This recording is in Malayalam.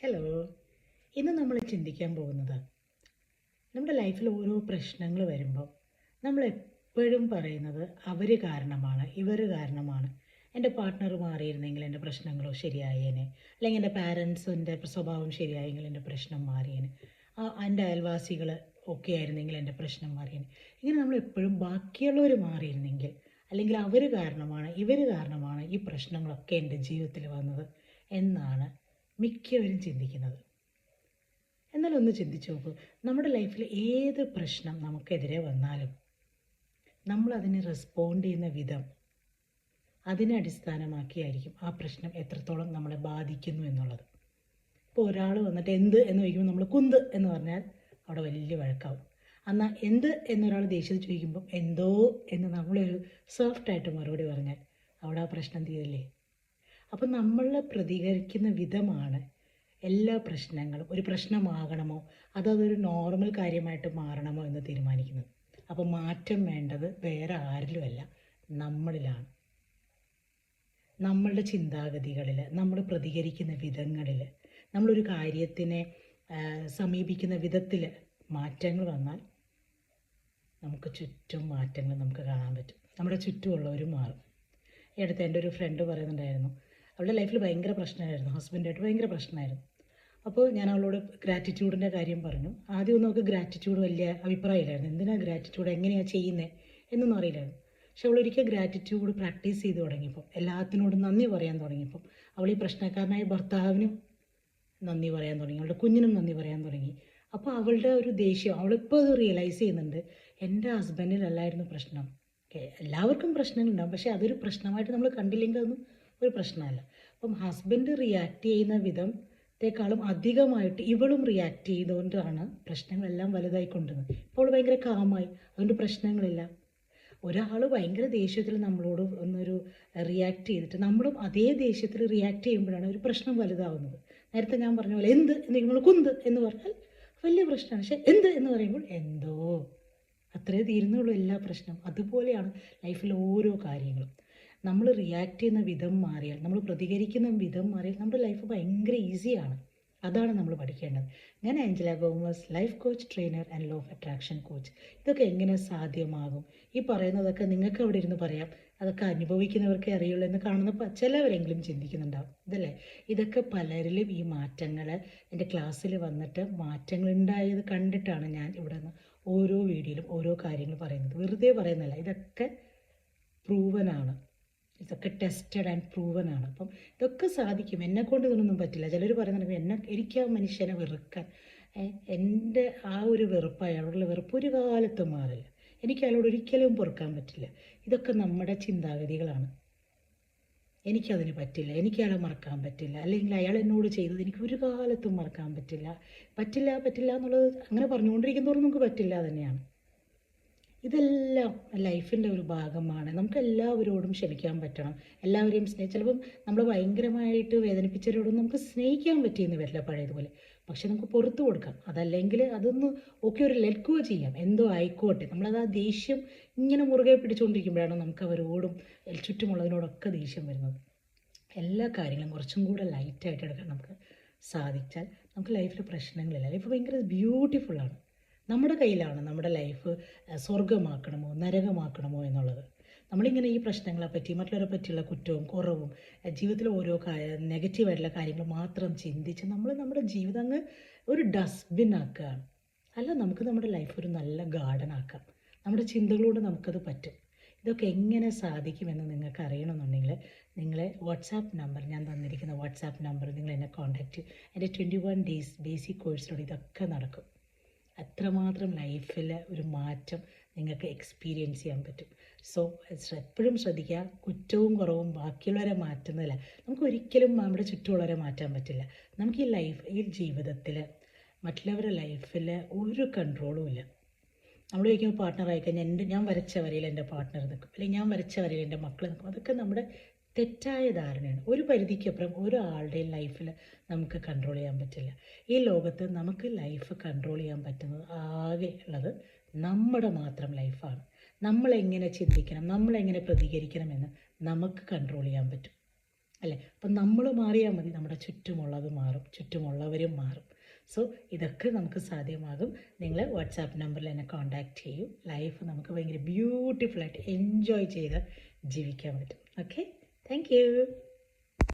ഹലോ ഇന്ന് നമ്മൾ ചിന്തിക്കാൻ പോകുന്നത് നമ്മുടെ ലൈഫിൽ ഓരോ പ്രശ്നങ്ങൾ വരുമ്പോൾ നമ്മൾ എപ്പോഴും പറയുന്നത് അവർ കാരണമാണ് ഇവർ കാരണമാണ്. എന്റെ പാർട്ട്ണർ മാറിയിരുന്നെങ്കിൽ എന്റെ പ്രശ്നങ്ങളോ ശരിയായേനെ. അല്ലെങ്കിൽ എന്റെ പാരൻസിന്റെ സ്വഭാവം ശരിയായെങ്കിൽ എന്റെ പ്രശ്നം മാറിയേനെ. ആ എന്റെ അയൽവാസികൾ ഒക്കെ ആയിരുന്നെങ്കിൽ എന്റെ പ്രശ്നം മാറിയേനെ. ഇങ്ങനെ നമ്മൾ എപ്പോഴും ബാക്കിയുള്ളവർ മാറിയിരുന്നെങ്കിൽ അല്ലെങ്കിൽ അവർ കാരണമാണ് ഇവർ കാരണമാണ് ഈ പ്രശ്നങ്ങളൊക്കെ എന്റെ ജീവിതത്തിൽ വന്നത് എന്നാണ് മിക്കവരും ചിന്തിക്കുന്നത്. എന്നാൽ ഒന്ന് ചിന്തിച്ചു നോക്കൂ. നമ്മുടെ ലൈഫിൽ ഏത് പ്രശ്നം നമുക്കെതിരെ വന്നാലും നമ്മൾ അതിന് റെസ്പോണ്ട് ചെയ്യുന്ന വിധം അതിനെ അടിസ്ഥാനമാക്കിയായിരിക്കും ആ പ്രശ്നം എത്രത്തോളം നമ്മളെ ബാധിക്കുന്നു എന്നുള്ളത്. ഇപ്പോൾ ഒരാൾ വന്നിട്ട് എന്ത് എന്ന് ചോദിക്കുമ്പോൾ നമ്മൾ കുന്ത് എന്ന് പറഞ്ഞാൽ അവിടെ വലിയ വഴക്കാവും. എന്നാൽ എന്ത് എന്നൊരാൾ ദേഷ്യത്തിൽ ചോദിക്കുമ്പോൾ എന്തോ എന്ന് നമ്മളൊരു സോഫ്റ്റായിട്ട് മറുപടി പറഞ്ഞാൽ അവിടെ ആ പ്രശ്നം തീരില്ലേ? അപ്പം നമ്മൾ പ്രതികരിക്കുന്ന വിധമാണ് എല്ലാ പ്രശ്നങ്ങളും. ഒരു പ്രശ്നമാകണമോ? അതോ അതൊരു നോർമൽ കാര്യമായിട്ട് മാറണമോ എന്ന് തീരുമാനിക്കുന്നത്? അപ്പോൾ മാറ്റം വേണ്ടത് വേറെ ആരിലുമല്ല നമ്മളിലാണ്. നമ്മളുടെ ചിന്താഗതികളിൽ നമ്മൾ പ്രതികരിക്കുന്ന വിധങ്ങളിൽ നമ്മളൊരു കാര്യത്തിനെ സമീപിക്കുന്ന വിധത്തിൽ മാറ്റങ്ങൾ വന്നാൽ നമുക്ക് ചുറ്റും മാറ്റങ്ങൾ നമുക്ക് കാണാൻ പറ്റും. നമ്മുടെ ചുറ്റുമുള്ളവരും മാറും. ഈ അടുത്ത് എന്റെ ഒരു ഫ്രണ്ട് പറയുന്നുണ്ടായിരുന്നു അവളുടെ ലൈഫിൽ ഭയങ്കര പ്രശ്നമായിരുന്നു. ഹസ്ബൻഡായിട്ട് ഭയങ്കര പ്രശ്നമായിരുന്നു. അപ്പോൾ ഞാൻ അവളോട് ഗ്രാറ്റിറ്റ്യൂഡിന്റെ കാര്യം പറഞ്ഞു. ആദ്യം ഒന്നും നമുക്ക് ഗ്രാറ്റിറ്റ്യൂഡ് വലിയ അഭിപ്രായമില്ലായിരുന്നു. എന്തിനാണ് ഗ്രാറ്റിറ്റ്യൂഡ് എങ്ങനെയാണ് ചെയ്യുന്നത് എന്നൊന്നും അറിയില്ലായിരുന്നു. പക്ഷെ അവൾ ഒരിക്കൽ ഗ്രാറ്റിറ്റ്യൂഡ് പ്രാക്ടീസ് ചെയ്ത് തുടങ്ങിയപ്പോൾ എല്ലാത്തിനോടും നന്ദി പറയാൻ തുടങ്ങിയപ്പോൾ അവൾ ഈ പ്രശ്നക്കാരനായ ഭർത്താവിനും നന്ദി പറയാൻ തുടങ്ങി. അവളുടെ കുഞ്ഞിനും നന്ദി പറയാൻ തുടങ്ങി. അപ്പോൾ അവളുടെ ഒരു ദേഷ്യം അവളിപ്പോൾ അത് റിയലൈസ് ചെയ്യുന്നുണ്ട് എന്റെ ഹസ്ബൻഡിനല്ലായിരുന്നു പ്രശ്നം. എല്ലാവർക്കും പ്രശ്നങ്ങളുണ്ടാകും പക്ഷേ അതൊരു പ്രശ്നമായിട്ട് നമ്മൾ കണ്ടില്ലെങ്കിൽ അതൊന്നും ഒരു പ്രശ്നമല്ല. അപ്പം ഹസ്ബൻഡ് റിയാക്ട് ചെയ്യുന്ന വിധം വിധത്തെക്കാളും അധികമായിട്ട് ഇവളും റിയാക്ട് ചെയ്തുകൊണ്ടാണ് പ്രശ്നങ്ങളെല്ലാം വലുതായിക്കൊണ്ടിരുന്നത്. ഇപ്പോൾ ഭയങ്കര കാമായി അതുകൊണ്ട് പ്രശ്നങ്ങളില്ല. ഒരാൾ ഭയങ്കര ദേഷ്യത്തിൽ നമ്മളോട് ഒന്നൊരു റിയാക്ട് ചെയ്തിട്ട് നമ്മളും അതേ ദേഷ്യത്തിൽ റിയാക്ട് ചെയ്യുമ്പോഴാണ് ഒരു പ്രശ്നം വലുതാവുന്നത്. നേരത്തെ ഞാൻ പറഞ്ഞ പോലെ എന്ത്? എന്ന് നമ്മൾ കുന്ത് എന്ന് പറഞ്ഞാൽ വലിയ പ്രശ്നമാണ്. പക്ഷെ എന്ത് എന്ന് പറയുമ്പോൾ എന്തോ. അത്രേ തീരുന്നുള്ളൂ എല്ലാ പ്രശ്നം അതുപോലെയാണ് ലൈഫിലെ ഓരോ കാര്യങ്ങളും. നമ്മൾ റിയാക്ട് ചെയ്യുന്ന വിധം മാറിയാൽ നമ്മൾ പ്രതികരിക്കുന്ന വിധം മാറിയാൽ നമ്മുടെ ലൈഫ് ഭയങ്കര ഈസിയാണ് അതാണ് നമ്മൾ പഠിക്കേണ്ടത്. ഞാൻ Angela Gomez life coach trainer and law of attraction coach ഇതൊക്കെ എങ്ങനെ സാധ്യമാകും? ഈ പറയുന്നതൊക്കെ നിങ്ങൾക്ക് അവിടെ ഇരുന്ന് പറയാം. അതൊക്കെ അനുഭവിക്കുന്നവർക്കേ അറിയുള്ളൂ എന്ന് കാണുന്ന ചിലവരെങ്കിലും ചിന്തിക്കുന്നുണ്ടാവും. ഇതല്ലേ? ഇതൊക്കെ പലരിലും ഈ മാറ്റങ്ങൾ എന്റെ ക്ലാസ്സിൽ വന്നിട്ട് മാറ്റങ്ങൾ ഉണ്ടായത് കണ്ടിട്ടാണ് ഞാൻ ഇവിടെ നിന്ന് ഓരോ വീഡിയോയിലും ഓരോ കാര്യങ്ങൾ പറയുന്നത്. വെറുതെ പറയുന്നതല്ല. ഇതൊക്കെ പ്രൂവനാണ് ഇതൊക്കെ ടെസ്റ്റഡ് ആൻഡ് പ്രൂവൻ ആണ്. അപ്പം ഇതൊക്കെ സാധിക്കും. എന്നെ കൊണ്ട് ഇതൊന്നും പറ്റില്ല. ചിലർ പറയുന്നുണ്ട് എന്നെ എനിക്ക് ആ മനുഷ്യനെ വെറുക്കാൻ. എന്റെ ആ ഒരു വെറുപ്പ് അയാളോടുള്ള വെറുപ്പ് ഒരു കാലത്തും മാറില്ല. എനിക്ക് അയാളോട് ഒരിക്കലും പൊറുക്കാൻ പറ്റില്ല. ഇതൊക്കെ നമ്മുടെ ചിന്താഗതികളാണ്. എനിക്കതിന് പറ്റില്ല. എനിക്ക് അയാളെ മറക്കാൻ പറ്റില്ല. അല്ലെങ്കിൽ അയാൾ എന്നോട് ചെയ്തത് എനിക്ക് ഒരു കാലത്തും മറക്കാൻ പറ്റില്ല. പറ്റില്ല പറ്റില്ല എന്നുള്ളത് അങ്ങനെ പറഞ്ഞുകൊണ്ടിരിക്കുന്നതോറും നമുക്ക് പറ്റില്ല തന്നെയാണ്. ഇതെല്ലാം ലൈഫിന്റെ ഒരു ഭാഗമാണ്. നമുക്ക് എല്ലാവരോടും ക്ഷമിക്കാൻ പറ്റണം. എല്ലാവരെയും സ്നേഹി ചിലപ്പം നമ്മൾ ഭയങ്കരമായിട്ട് വേദനിപ്പിച്ചവരോടും നമുക്ക് സ്നേഹിക്കാൻ പറ്റിയെന്ന് വരില്ല പഴയതുപോലെ. പക്ഷെ നമുക്ക് പുറത്തു കൊടുക്കാം. അതല്ലെങ്കിൽ അതൊന്ന് ഓക്കെ ഒരു ലെറ്റ് ഗോ ചെയ്യാം. എന്തോ ആയിക്കോട്ടെ. നമ്മളത് ആ ദേഷ്യം ഇങ്ങനെ മുറുകെ പിടിച്ചുകൊണ്ടിരിക്കുമ്പോഴാണ് നമുക്ക് അവരോടും ചുറ്റുമുള്ളതിനോടൊക്കെ ദേഷ്യം വരുന്നത്. എല്ലാ കാര്യങ്ങളും കുറച്ചും കൂടെ ലൈറ്റായിട്ട് എടുക്കാൻ നമുക്ക് സാധിച്ചാൽ നമുക്ക് ലൈഫിൽ പ്രശ്നങ്ങളില്ല. ലൈഫ് ഭയങ്കര ബ്യൂട്ടിഫുള്ളാണ് നമ്മുടെ കയ്യിലാണ് നമ്മുടെ ലൈഫ് സ്വർഗമാക്കണമോ നരകമാക്കണമോ എന്നുള്ളത്. നമ്മളിങ്ങനെ ഈ പ്രശ്നങ്ങളെ പറ്റി മറ്റുള്ളവരെ പറ്റിയുള്ള കുറ്റവും കുറവും ജീവിതത്തിലെ ഓരോ നെഗറ്റീവായിട്ടുള്ള കാര്യങ്ങൾ മാത്രം ചിന്തിച്ച് നമ്മൾ നമ്മുടെ ജീവിതം അങ്ങ് ഒരു ഡസ്റ്റ്ബിൻ ആക്കുകയാണ് അല്ല നമുക്ക് നമ്മുടെ ലൈഫ് ഒരു നല്ല ഗാർഡൻ ആക്കാം. നമ്മുടെ ചിന്തകളോട് നമുക്കത് പറ്റും. ഇതൊക്കെ എങ്ങനെ സാധിക്കുമെന്ന് നിങ്ങൾക്ക് അറിയണമെന്നുണ്ടെങ്കിൽ നിങ്ങളെ വാട്സാപ്പ് നമ്പർ ഞാൻ തന്നിരിക്കുന്ന വാട്സാപ്പ് നമ്പർ നിങ്ങൾ എന്നെ കോൺടാക്റ്റ് എന്റെ ട്വന്റി വൺ ഡേയ്സ് ബേസിക് കോഴ്സിലൂടെ ഇതൊക്കെ നടക്കും. അത്രമാത്രം ലൈഫിൽ ഒരു മാറ്റം നിങ്ങൾക്ക് എക്സ്പീരിയൻസ് ചെയ്യാൻ പറ്റും. സോ എപ്പോഴും ശ്രദ്ധിക്കുക കുറ്റവും കുറവും ബാക്കിയുള്ളവരെ മാറ്റുന്നില്ല നമുക്ക് ഒരിക്കലും നമ്മുടെ ചുറ്റുമുള്ളവരെ മാറ്റാൻ പറ്റില്ല. നമുക്ക് ഈ ലൈഫ് ഈ ജീവിതത്തിൽ മറ്റുള്ളവരുടെ ലൈഫിൽ ഒരു കൺട്രോളും ഇല്ല. നമ്മൾ ചോദിക്കുമ്പോൾ പാർട്ട്ണർ ആയിക്കഴിഞ്ഞാൽ എന്റെ ഞാൻ വരച്ച വരയിൽ എന്റെ പാർട്ട്ണർ നിൽക്കും. അല്ലെങ്കിൽ ഞാൻ വരച്ച വരയിൽ എന്റെ മക്കൾ നിൽക്കും. അതൊക്കെ നമ്മുടെ തെറ്റായ ധാരണയാണ്. ഒരു പരിധിക്കപ്പുറം ഒരാളുടെയും ലൈഫിൽ നമുക്ക് കൺട്രോൾ ചെയ്യാൻ പറ്റില്ല. ഈ ലോകത്ത് നമുക്ക് ലൈഫ് കൺട്രോൾ ചെയ്യാൻ പറ്റുന്നത് ആകെ ഉള്ളത് നമ്മുടെ മാത്രം ലൈഫാണ് നമ്മളെങ്ങനെ ചിന്തിക്കണം നമ്മളെങ്ങനെ പ്രതികരിക്കണമെന്ന് നമുക്ക് കൺട്രോൾ ചെയ്യാൻ പറ്റും. അല്ലേ? അപ്പം നമ്മൾ മാറിയാൽ മതി. നമ്മുടെ ചുറ്റുമുള്ളത് മാറും ചുറ്റുമുള്ളവരും മാറും. സോ ഇതൊക്കെ നമുക്ക് സാധ്യമാകും. നിങ്ങൾ വാട്സാപ്പ് നമ്പറിൽ എന്നെ കോൺടാക്റ്റ് ചെയ്യൂ. ലൈഫ് നമുക്ക് ഭയങ്കര ബ്യൂട്ടിഫുള്ളായിട്ട് എൻജോയ് ചെയ്ത് ജീവിക്കാൻ പറ്റും. Okay Thank you.